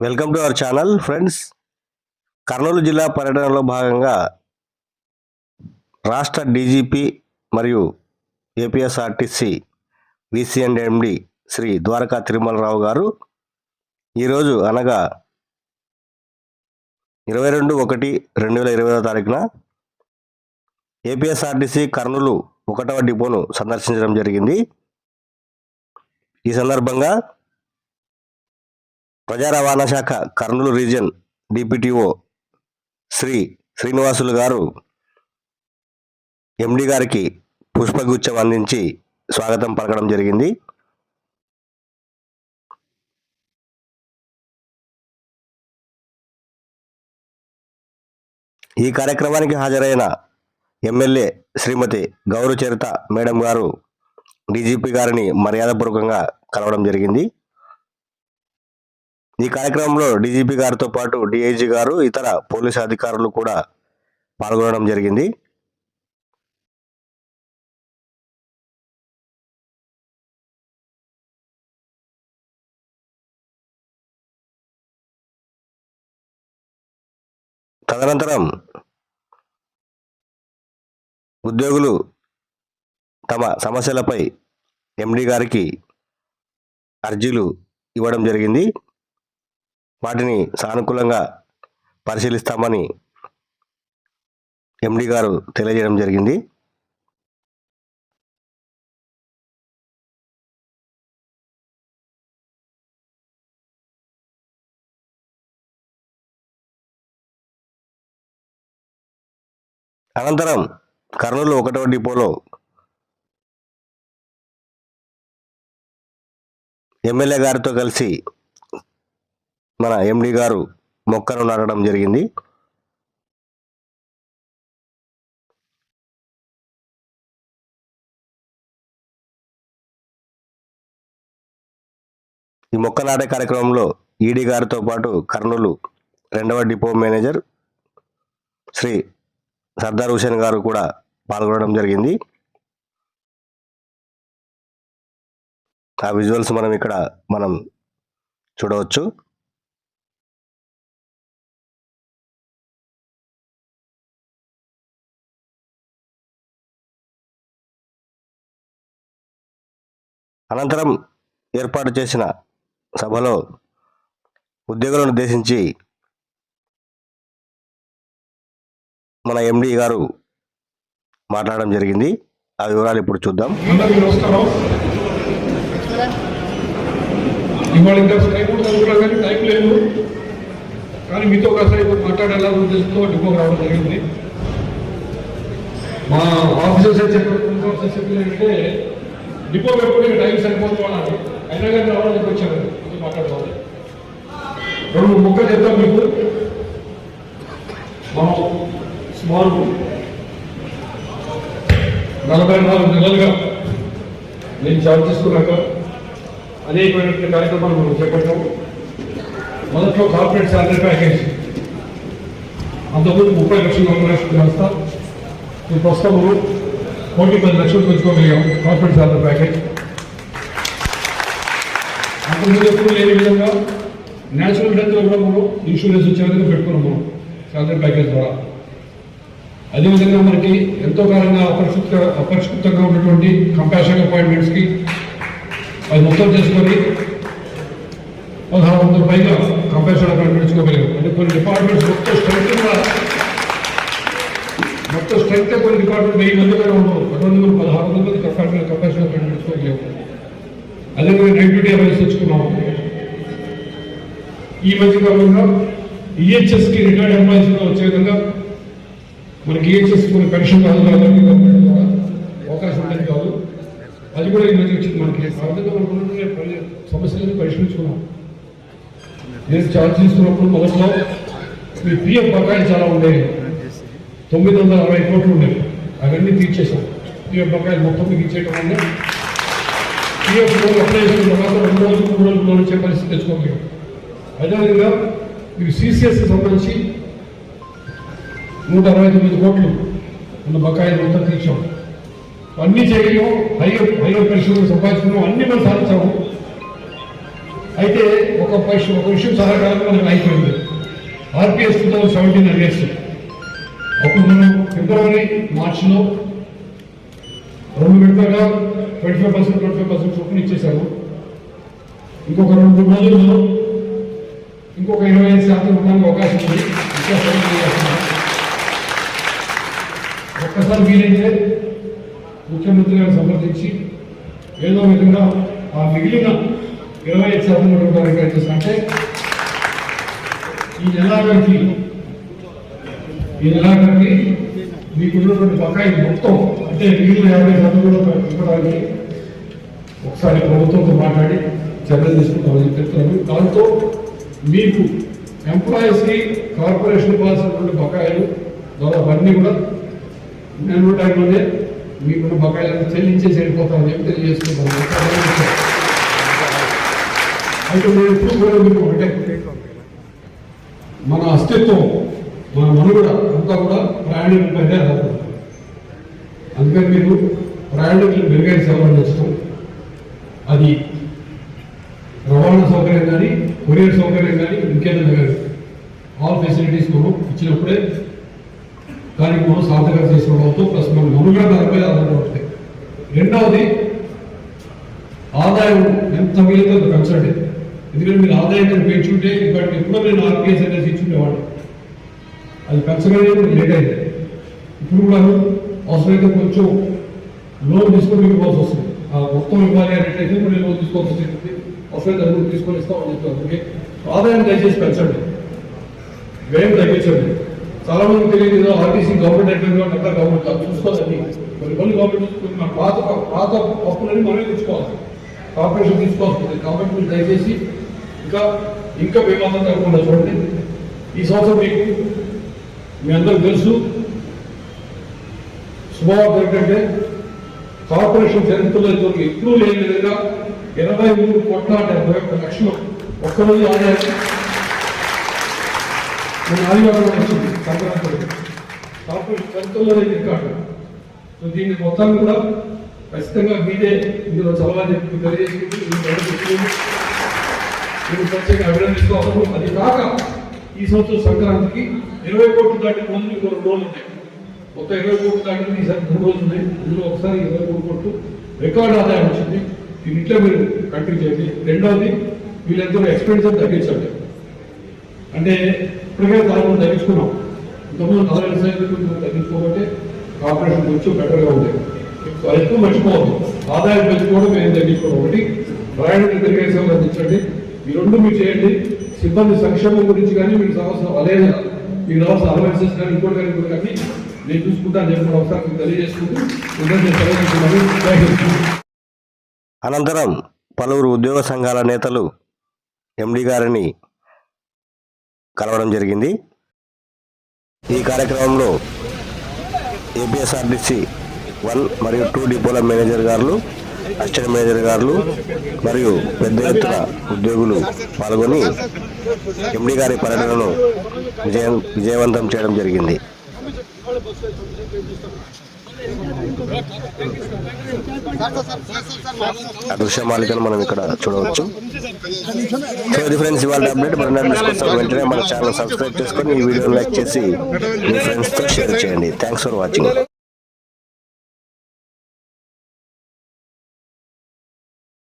Welcome to our channel friends. Kurnool జిల్లా పర్యటనలో భాగంగా రాష్ట్ర డీజీపీ మరియు APSRTC VC and MD Shri Dwaraka Tirumala Rao గారు ఈరోజు అనగా ఇరవై రెండు ఒకటి రెండు వేల ఇరవై తారీఖున ఏపీఎస్ఆర్టీసీ కర్నూలు ఒకటవ డిపోను సందర్శించడం జరిగింది. ఈ సందర్భంగా ప్రజా రవాణా శాఖ కర్నూలు రీజియన్ డిపిటిఓ శ్రీ శ్రీనివాసులు గారు ఎండి గారికి పుష్పగుచ్చం అందించి స్వాగతం పలకడం జరిగింది. ఈ కార్యక్రమానికి హాజరైన M L A Srimathi Gouru Charitha madam గారు డీజీపీ గారిని మర్యాదపూర్వకంగా కలవడం జరిగింది. ఈ కార్యక్రమంలో డీజీపీ గారితో పాటు డిఐజీ గారు ఇతర పోలీసు అధికారులు కూడా పాల్గొనడం జరిగింది. తదనంతరం ఉద్యోగులు తమ సమస్యలపై ఎండి గారికి అర్జీలు ఇవ్వడం జరిగింది. వాటిని సానుకూలంగా పరిశీలిస్తామని ఎండి గారు తెలియజేయడం జరిగింది. అనంతరం కర్నూలు ఒకటవ డిపోలో ఎమ్మెల్యే గారితో కలిసి మన ఎండి గారు మొక్కను నాటడం జరిగింది. ఈ మొక్క నాటే కార్యక్రమంలో ఈడీ గారితో పాటు కర్నూలు రెండవ డిపో మేనేజర్ శ్రీ సర్దార్ హుసేన్ గారు కూడా పాల్గొనడం జరిగింది. ఆ విజువల్స్ మనం ఇక్కడ మనం చూడవచ్చు. అనంతరం ఏర్పాటు చేసిన సభలో ఉద్యోగులను ఉద్దేశించి మన ఎండి గారు మాట్లాడడం జరిగింది. ఆ వివరాలు ఇప్పుడు చూద్దాం. ఇవాళ ఇంకా టైం ఉంటుంది అనుకున్నా కానీ టైం లేదు. కానీ మీతో కాసేపు మాట్లాడేలా ఉద్దేశంతో డిపోకి రావడం జరిగింది. మా ఆఫీసర్స్ అయితే చెప్పిన ఆఫీసర్స్ చెప్పిన డిపో పెట్టుకుని టైం సరిపోతూ అన్నారు. అయినా కానీ రావడానికి వచ్చాను ఇది మాట్లాడవాలి రెండు మూడు ముక్కలు చెప్తాం మీకు. మనం స్మాల్ నలభై నాలుగు నెలలుగా నేను జాబ్ తీసుకున్నాక అనేకమైనటువంటి కార్యక్రమాలు మనం చేపట్టాము మొదట్లో కార్పొరేట్ శాలరీ ప్యాకేజ్ అంతకుముందు ముప్పై లక్షల నలభై వ్యవస్థ ఈ ప్రస్తుతము కోటి పది లక్షలు పెంచుకోగలిగాం కార్పొరేట్ శాలరీ ప్యాకేజ్ అంతకుముందు ఎప్పుడు లేని విధంగా నేచురల్ డెత్ కూడా మనం ఇన్సూరెన్స్ వచ్చే విధంగా పెట్టుకున్నాం మనం ప్యాకేజ్ ద్వారా. అదేవిధంగా మనకి ఎంతో కాలంగా అపరిశుద్ధ అపరిశుద్ధంగా ఉన్నటువంటి కంపాషన్ అపాయింట్మెంట్స్కి అది మొత్తం చేసుకొని పదహారు వందల పైగా కంపాషన్ అపాయింట్మెంట్స్ అంటే కొన్ని డిపార్ట్మెంట్స్ మొత్తం స్ట్రెంత్ కూడా కొన్ని రికార్డులు వెయ్యి మంది కూడా ఉండవు. అటువంటి మనం పదహారు వందల మంది కెపాసిటీ కెపాసిటీ అపాయింట్మెంట్స్ అదే మేము నైట్ డ్యూటీ అవేర్స్ తెచ్చుకున్నాం. ఈ మధ్య కాలంగా ఈహెచ్ఎస్కి రిటైర్డ్ ఎంప్లాయీస్ వచ్చే విధంగా మనకి ఈహెచ్ఎస్ కొన్ని పెన్షన్ కాదు గవర్నమెంట్ ద్వారా అవకాశం ఉండేది కాదు. అది కూడా ఈ మధ్య వచ్చింది మనకి. ఆ విధంగా మనకు ఉన్నటువంటి సమస్యలను పరిష్కరించుకున్నాం. నేను ఛార్జ్ తీసుకున్నప్పుడు మొదట్లో మీ పిఎఫ్ బకాయిలు చాలా ఉండేవి తొమ్మిది వందల అరవై కోట్లు ఉండేవి అవన్నీ తీర్చేసాం పిఎఫ్ బకాయిలు మొత్తం మీకు ఇచ్చేయడం వల్ల పిఎఫ్ లోన్ అప్లై చేసిన తర్వాత రెండు రోజులు మూడు రోజులు లోన్ ఇచ్చే పరిస్థితి తెచ్చుకోగలిగాం. అదేవిధంగా మీకు సిసిఎస్కి సంబంధించి నూట అరవై తొమ్మిది కోట్లు ఉన్న బకాయిలు మొత్తం తీర్చాం. అన్నీ చేయడం హైయర్ హైయర్ పరిశ్రమలు సంపాదించుకున్నాం. అన్ని మనం సాధించాము. అయితే ఒక పరిశ్రమ ఒక విషయం సహకారంగా మనకు అయిపోయింది RPS two thousand seventeen August అప్పుడు మనం ఫిబ్రవరి మార్చిలో రెండు విడతగా twenty five percent twenty five percent చొప్పున ఇచ్చేసాము ఇంకొక రెండు మూడు రోజుల్లో ఇంకొక ఇరవై ఐదు శాతం ఉండడానికి అవకాశం ఉంది. ఇంకా ఒక్కసారి వీలైతే ముఖ్యమంత్రి గారిని సంప్రదించి ఏదో విధంగా ఆ మిగిలిన ఇరవై ఐదు శాతం ఉండడానికి ప్రయత్నిస్తాం. అంటే ఈ నెలాఖరికి ఎలాగంటే మీకున్నటువంటి బకాయి మొత్తం అంటే మిగిలిన యాభై శాతం కూడా ఇవ్వడానికి ఒకసారి ప్రభుత్వంతో మాట్లాడి చర్యలు తీసుకుంటామని చెప్తున్నాను. దాంతో మీకు ఎంప్లాయీస్కి కార్పొరేషన్ ఇవ్వాల్సినటువంటి బకాయిలు దాదాపు అన్నీ కూడా నేను టైంలోనే మీకున్న బకాయిలను చెల్లించేసి వెళ్ళిపోతామని చెప్పి తెలియజేసుకుంటాను అయితే నేను ఎప్పుడు కూడా మీకు అంటే మన అస్తిత్వం మన మనుగడ అంతా కూడా ప్రయాణికులపైనే ఆధారపడుతుంది అందుకని మీరు ప్రయాణికులు మెరుగైన సేవలు చేస్తాం. అది రవాణా సౌకర్యం కానీ కొరియర్ సౌకర్యం కానీ ఇంకేదైనా కానీ ఆల్ ఫెసిలిటీస్ మనం ఇచ్చినప్పుడే దానికి మనం సాధకం చేసుకోవడంతో ప్లస్ మన మనుగడ దానిపై ఆధారపడతాయి రెండవది ఆదాయం ఎంత వీలైతే అంత పెంచండి ఎందుకంటే మీరు ఆదాయం పెంచుంటే ఇప్పటికి ఎప్పుడో నేను ఆర్పిఎస్ అనేది ఇచ్చుండేవాడిని అది పెంచగానే లేట్ అయింది ఇప్పుడు కూడా అవసరమైతే కొంచెం లోన్ తీసుకొని ఇవ్వాల్సి వస్తుంది. ఆ మొత్తం ఇవ్వాలి అనేట్లయితే మీరు లోన్ తీసుకోవాల్సి వస్తుంది. అవసరమైతే అది తీసుకొని ఇస్తామని చెప్తాను ఓకే ఆదాయం దయచేసి పెంచండి. వ్యయం తగ్గించండి. చాలా మంది తెలియదు ఆర్టీసీ గవర్నమెంట్ అయిపోయింది కాబట్టి గవర్నమెంట్ కాదు చూసుకోవాలని. మరి కొన్ని గవర్నమెంట్ చూసుకుని మన పాత పాత అప్పులని మనమే తెచ్చుకోవాలి. కార్పొరేషన్ తీసుకోవాల్సింది. కాబట్టి మీరు దయచేసి ఇంకా ఇంకా వివాదం తగ్గకుండా చూడండి. ఈ సంవత్సరం మీకు మీ అందరికి తెలుసు శుభవార్త ఏంటంటే కార్పొరేషన్ చరిత్రలో ఇంతవరకు ఎప్పుడూ లేని విధంగా ఇరవై మూడు కోట్ల డెబ్బై ఒక్క లక్షలు ఒక్కరోజు ఆదాయం. మన ఆదివారం వచ్చింది సంక్రాంతి కార్పొరేషన్ చరిత్రలోనే రికార్డు సో దీన్ని మొత్తాన్ని కూడా ఖచ్చితంగా మీదే ఇందులో చదవాలని చెప్పి తెలియజేసుకుంటూ మీరు మీరు ప్రత్యేక అభినందిస్తూ అది కాక ఈ సంవత్సరం సంక్రాంతికి ఇరవై కోట్లు దాటి రోజులు ఇంకో రెండు రోజులు ఉన్నాయి మొత్తం ఇరవై కోట్లు దాటి ఈసారి మూడు రోజులు ఉన్నాయి ఇందులో ఒకసారి ఇరవై మూడు కోట్లు రికార్డ్ ఆదాయం వచ్చింది. దీనిట్లో ఇట్లా మీరు కంటిన్యూ చేయండి. రెండవది వీళ్ళందరూ ఎక్స్పెండిచర్ తగ్గించండి అంటే ఇప్పటికే దాదాపు తగ్గించుకున్నాం. ఇంతకుముందు నలభై శాతం తగ్గించుకోబట్టే కార్పొరేషన్ కొంచెం బెటర్గా ఉంది ఎక్కువ మర్చిపోవద్దు. ఆదాయం పెంచుకోవడం మేము తగ్గించుకోవడం ఒకటి. ప్రయాణం పెరిగే సేవలు అందించండి ఈ రెండు మీరు చేయండి. సిబ్బంది సంక్షేమం గురించి కానీ మీకు కావాల్సిన అలేన మీకు రావాల్సిన అలవెన్సెస్ కానీ ఇంకోటి కానీ ఇంకోటి కానీ నేను చూసుకుంటాను చెప్పిన ఒకసారి మీకు తెలియజేసుకుంటూ అనంతరం పలువురు ఉద్యోగ సంఘాల నేతలు ఎండి గారిని కలవడం జరిగింది. ఈ కార్యక్రమంలో ఏపీఎస్ఆర్టీసీ వన్ మరియు టూ డిపోల మేనేజర్ గారు అసిస్టెంట్ మేనేజర్ గారు మరియు పెద్ద ఎత్తున ఉద్యోగులు పాల్గొని ఎండి గారి పర్యటనను విజయం విజయవంతం చేయడం జరిగింది. ఆ దృశ్యమాలికను మనం ఇక్కడ చూడవచ్చు. సో ఇది ఫ్రెండ్స్ ఇవాళ అప్డేట్. మన కోసం వెంటనే మన ఛానల్ సబ్స్క్రైబ్ చేసుకొని ఈ వీడియోని లైక్ చేసి మీ ఫ్రెండ్స్తో షేర్ చేయండి. Thanks for watching.